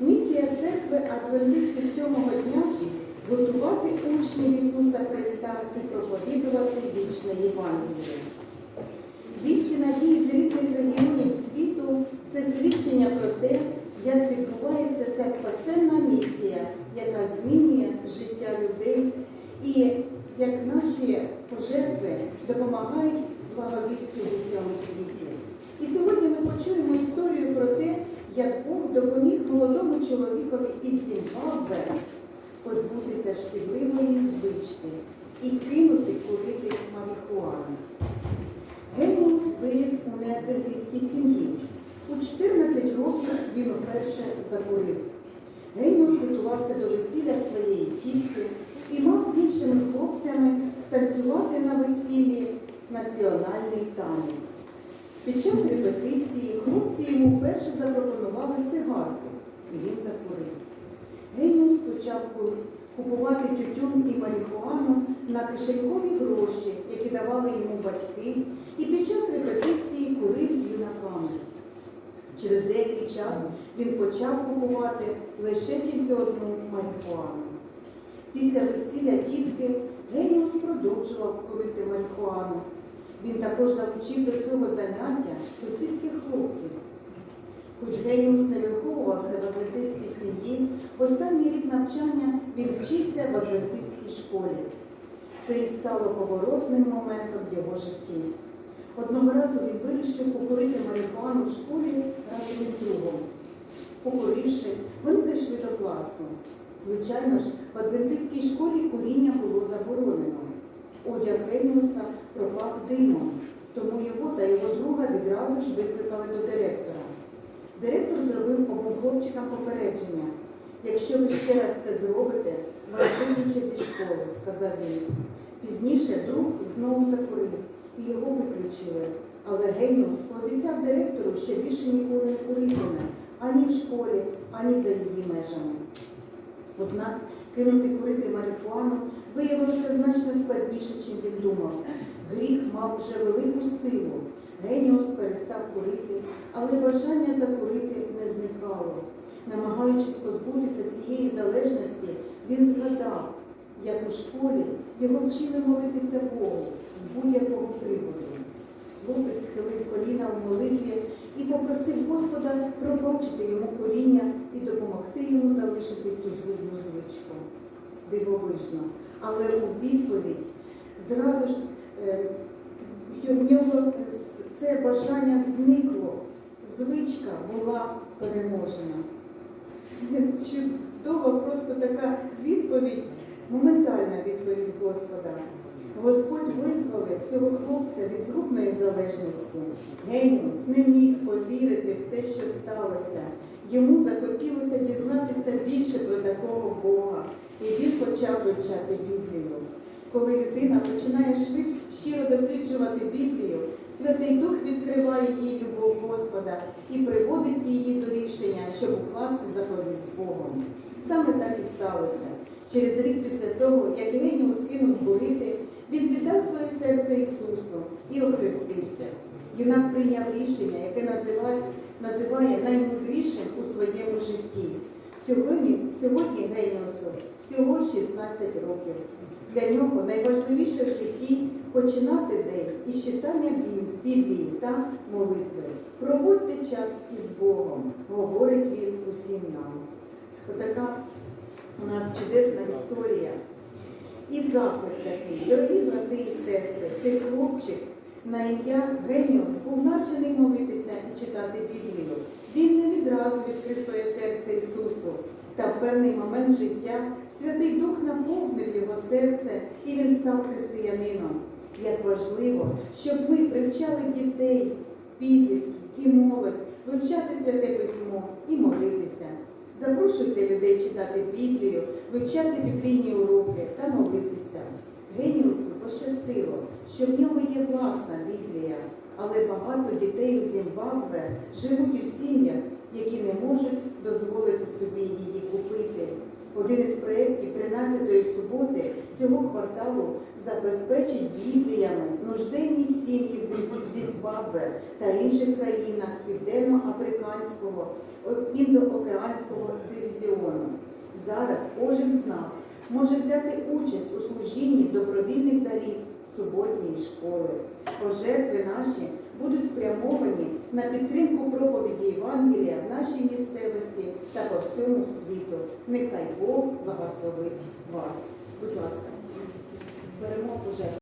Місія церкви адвентистів сьомого дня готувати учнів Ісуса Христа і проповідувати вічне Євангеліє. Вісті надії з різних регіонів світу це свідчення про те, як відбувається ця спасенна місія, яка змінює життя людей, і як наші пожертви допомагають благовістю в усьому світі. І сьогодні ми почуємо історію про те, молодому чоловікові із Зімбабве позбутися шкідливої звички і кинути курити марихуану. Геніус виріс у неадвентистській сім'ї. У 14 років він уперше закурив. Геніус готувався до весілля своєї тітки і мав з іншими хлопцями станцювати на весіллі національний танець. Під час репетиції хлопці йому вперше запропонували цигарку, і він закурив. Геніус почав купувати тютюн і марихуану на кишенькові гроші, які давали йому батьки, і під час репетиції курив з юнаками. Через деякий час він почав купувати лише тільки одну марихуану. Після весілля тітки Геніус продовжував курити марихуану. Він також залучив до цього заняття сусідських хлопців. Хоч Геніус не виховувався в адвентистській сім'ї, останній рік навчання він вчився в адвентистській школі. Це і стало поворотним моментом в його житті. Одного разу він вирішив покурити марихуану в школі разом із другом. Покуривши, вони зайшли до класу. Звичайно ж, в адвентистській школі. Одяг Геніуса пропах димом, тому його та його друга відразу ж викликали до директора. Директор зробив обом хлопчикам попередження. Якщо ви ще раз це зробите, вас виключать зі школи, сказав він. Пізніше друг знову закурив і його виключили. Але Геніус пообіцяв директору, що більше ніколи не куритиме ані в школі, ані за її межами. Однак кинути курити марихуану виявилося значно складніше, ніж він думав. Гріх мав вже велику силу. Геніус перестав курити, але бажання закурити не зникало. Намагаючись позбутися цієї залежності, він згадав, як у школі його вчили молитися Богу з будь-якого приводу. Хлопець схилив коліна в молитві і попросив Господа пробачити йому коріння і допомогти йому залишити цю згубну звичку. Дивовижно. Але у відповідь зразу ж е, в нього це бажання зникло. Звичка була переможена. Це чудова, просто така відповідь, моментальна відповідь Господа. Господь визволив цього хлопця від згубної залежності. Геніус не міг повірити в те, що сталося. Йому захотілося дізнатися більше про такого Бога, і він почав вивчати Біблію. Коли людина починає щиро досліджувати Біблію, Святий Дух відкриває їй любов Господа і приводить її до рішення, щоб укласти заповідь з Богом. Саме так і сталося. Через рік після того, як Геніус кинув курити, він віддав своє серце Ісусу і охрестився. Юнак прийняв рішення, яке називає, називає наймудрішим у своєму житті. Сьогодні, сьогодні Геніусу всього 16 років. Для нього найважливіше в житті починати день із читання Біблії та молитви. Проводьте час із Богом, говорить він усім нам. Отака у нас чудесна історія. І заклик такий, дорогі брати і сестри, цей хлопчик на ім'я Геніус був навчений молитися і читати Біблію. Він не відразу відкрив своє серце Ісусу. Та в певний момент життя Святий Дух наповнив його серце, і він став християнином. Як важливо, щоб ми привчали дітей, підлітків і молодь вивчати святе письмо і молитися. Запрошуйте людей читати Біблію, вивчати біблійні уроки та молитися. Геніусу пощастило, що в нього є власна Біблія, але багато дітей у Зімбабве живуть у сім'ях, які не можуть дозволити собі її купити. Один із проєктів 13-ї суботи цього кварталу забезпечить бібліями нужденні сім'ї в Зімбабве та інших країнах Південно-Африканського, індоокеанського дивізіону. Зараз кожен з нас може взяти участь у служінні добровільних дарів суботньої школи. Пожертви наші будуть спрямовані на підтримку проповіді Євангелія в нашій місцевості та по всьому світу. Нехай Бог благословить вас. Будь ласка, зберемо пожертви.